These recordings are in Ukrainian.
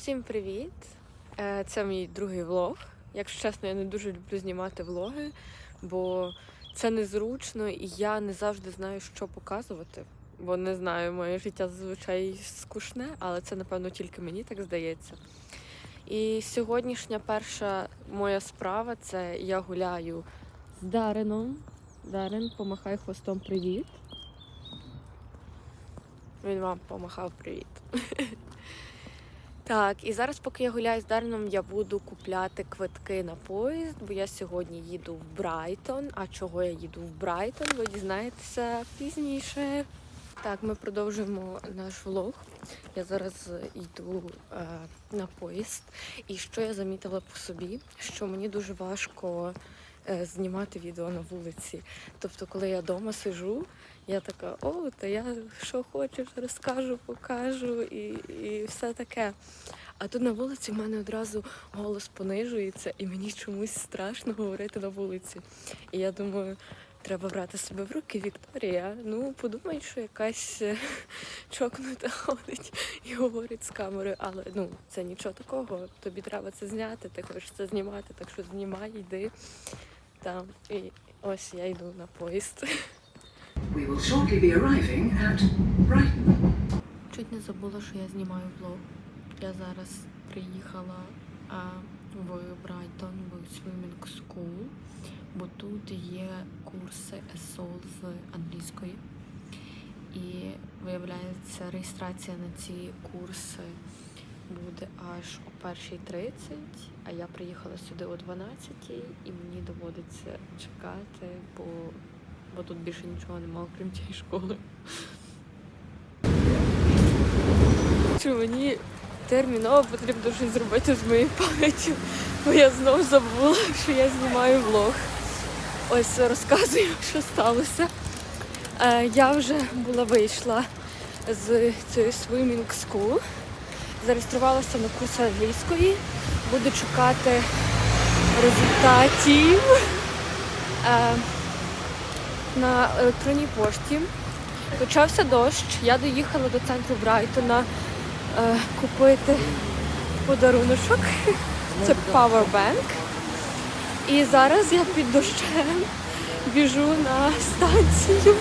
Всім привіт! Е, Це мій другий влог. Якщо чесно, я не дуже люблю знімати влоги, бо це незручно і я не завжди знаю, що показувати. Бо не знаю, моє життя зазвичай скучне, але це, напевно, тільки мені так здається. І сьогоднішня перша моя справа це я гуляю з Дарином. Дарин, помахай хвостом привіт. Він вам помахав привіт. Так, і зараз, поки я гуляю з Дарином, я буду купляти квитки на поїзд, бо я сьогодні їду в Брайтон. А чого я їду в Брайтон, ви дізнаєтеся пізніше. Так, ми продовжуємо наш влог. Я зараз йду е, на поїзд. І що я замітила по собі, що мені дуже важко е, знімати відео на вулиці. Тобто, коли я вдома сижу, я така, о, та я що хочеш, розкажу, покажу і, і все таке. А тут на вулиці в мене одразу голос понижується, і мені чомусь страшно говорити на вулиці. І я думаю, треба брати себе в руки, Вікторія. Ну, подумай, що якась е, чокнута ходить і говорить з камерою, але ну це нічого такого. Тобі треба це зняти, ти хочеш це знімати, так що знімай, йди. Там. І ось я йду на поїзд. We will shortly be arriving at Brighton. Чуть не забула, що я знімаю влог. Я зараз приїхала а, в Брайтон в Swimming School, бо тут є курси ESOL з англійської. І виявляється, реєстрація на ці курси буде аж о 1.30, а я приїхала сюди о 12 і мені доводиться чекати, бо, бо тут більше нічого немає, крім тієї школи. що мені терміново потрібно щось зробити з моєю пам'яттю, бо я знову забула, що я знімаю влог. Ось розказую, що сталося. Е, я вже була вийшла з цієї swimming school, зареєструвалася на курс англійської, буду чекати результатів е, на електронній пошті. Почався дощ, я доїхала до центру Брайтона е, купити подаруночок. Це Powerbank. І зараз я під дощем біжу на станцію,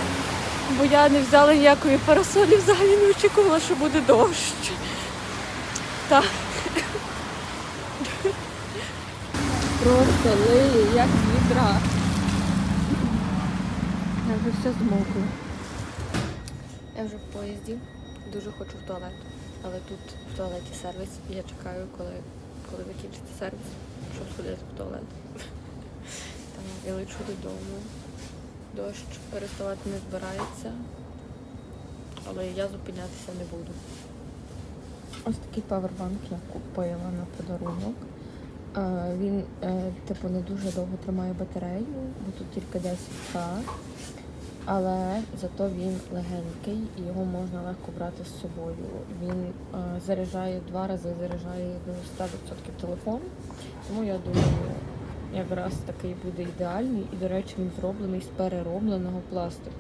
бо я не взяла ніякої парасолі, взагалі не очікувала, що буде дощ. Так. Просто лиє, як відра. Я вже все змокло. Я вже в поїзді, дуже хочу в туалет, але тут в туалеті сервіс. і Я чекаю, коли, коли закінчиться сервіс, щоб сходити в туалет. Там я лечу додому. Дощ переставати не збирається, але я зупинятися не буду. Ось такий павербанк я купила на подарунок. Е, Він, е, типу, не дуже довго тримає батарею, бо тут тільки 10 к але зато він легенький і його можна легко брати з собою. Він е, заряджає два рази, заряджає до 100% телефон. Тому я думаю, якраз такий буде ідеальний. І, до речі, він зроблений з переробленого пластику.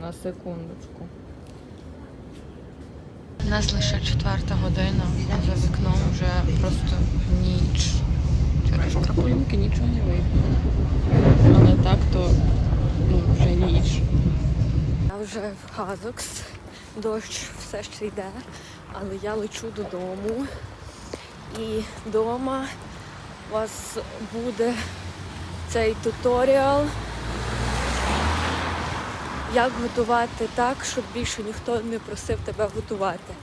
На секундочку. У нас лише четверта година, за вікном вже просто ніч. Через краплинки нічого не видно. Але так то ну, вже ніч. Я вже в Хазокс. Дощ все ще йде, але я лечу додому. І вдома у вас буде цей туторіал, як готувати так, щоб більше ніхто не просив тебе готувати.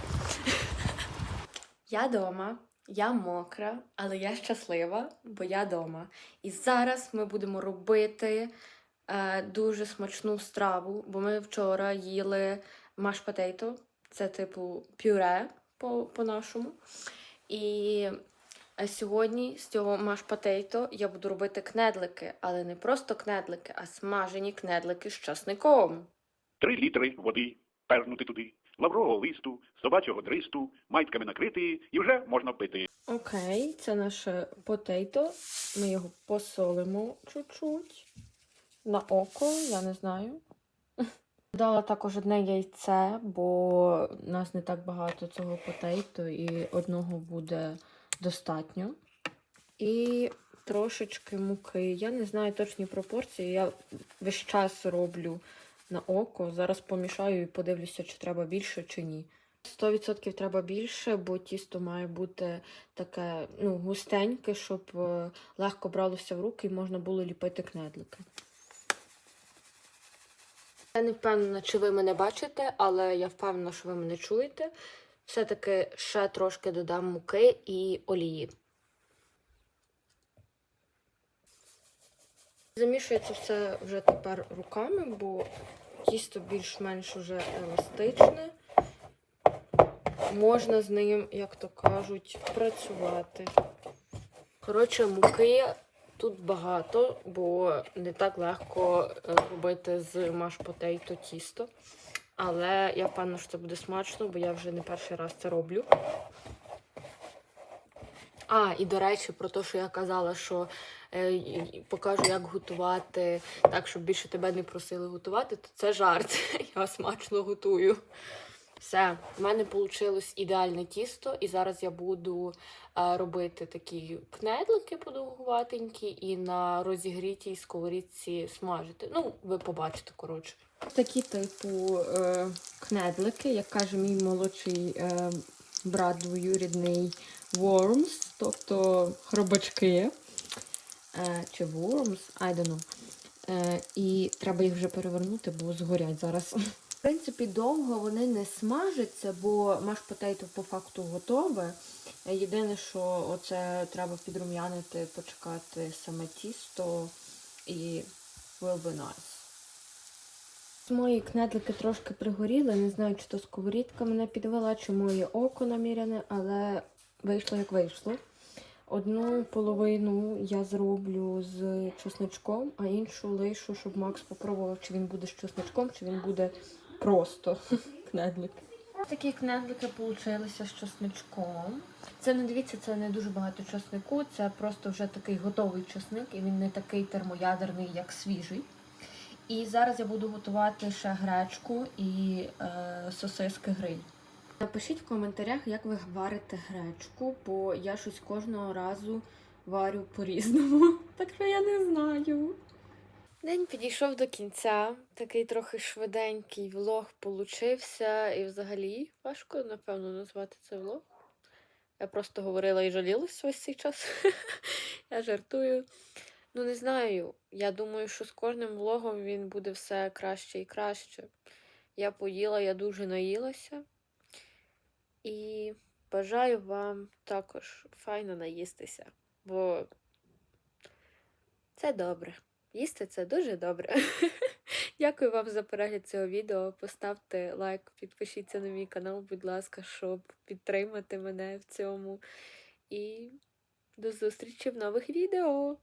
Я вдома, я мокра, але я щаслива, бо я вдома. І зараз ми будемо робити дуже смачну страву, бо ми вчора їли маш потейто, це типу пюре по- по-нашому. І е, сьогодні з цього маш потейто я буду робити кнедлики, але не просто кнедлики, а смажені кнедлики з часником. Три літри води пернути туди, лаврового листу, собачого дристу, майтками накрити і вже можна пити. Окей, це наше потейто. Ми його посолимо чуть-чуть. На око, я не знаю. Дала також одне яйце, бо у нас не так багато цього потейту, і одного буде достатньо. І трошечки муки. Я не знаю точні пропорції. Я весь час роблю на око. Зараз помішаю і подивлюся, чи треба більше, чи ні. 100% треба більше, бо тісто має бути таке ну, густеньке, щоб е, легко бралося в руки і можна було ліпити кнедлики. Я не впевнена, чи ви мене бачите, але я впевнена, що ви мене чуєте. Все-таки ще трошки додам муки і олії. Замішую це все вже тепер руками, бо тісто більш-менш вже еластичне. Можна з ним, як то кажуть, працювати. Коротше, муки тут багато, бо не так легко е, робити з маш потейто тісто. Але я впевнена, що це буде смачно, бо я вже не перший раз це роблю. А, і до речі, про те, що я казала, що е, покажу, як готувати так, щоб більше тебе не просили готувати, то це жарт. Я смачно готую. Все, в мене вийшло ідеальне тісто, і зараз я буду е, робити такі кнедлики подовгуватенькі і на розігрітій сковорідці смажити. Ну, ви побачите, коротше. Такі типу е, кнедлики, як каже мій молодший е, брат двоюрідний worms, тобто хробачки. Е, чи worms, I don't know. Е, і треба їх вже перевернути, бо згорять зараз. В принципі, довго вони не смажаться, бо маш потейто по факту готове. Єдине, що оце треба підрум'янити, почекати саме тісто і will be nice. Мої кнедлики трошки пригоріли, не знаю, чи то сковорідка мене підвела, чи моє око наміряне, але вийшло як вийшло. Одну половину я зроблю з чесночком, а іншу лишу, щоб Макс попробував, чи він буде з чесночком, чи він буде просто кнедлик. Такі кнедлики получилися з чесночком. Це не дивіться, це не дуже багато чеснику, це просто вже такий готовий чесник, і він не такий термоядерний, як свіжий. І зараз я буду готувати ще гречку і е, сосиски гриль. Напишіть в коментарях, як ви варите гречку, бо я щось кожного разу варю по-різному. Так що я не знаю. День підійшов до кінця. Такий трохи швиденький влог получився. І взагалі важко, напевно, назвати це влог. Я просто говорила і жалілась весь цей час. я жартую. Ну, не знаю. Я думаю, що з кожним влогом він буде все краще і краще. Я поїла, я дуже наїлася. І бажаю вам також файно наїстися, бо це добре. Їсти це дуже добре. Дякую вам за перегляд цього відео. Поставте лайк, підпишіться на мій канал, будь ласка, щоб підтримати мене в цьому. І до зустрічі в нових відео!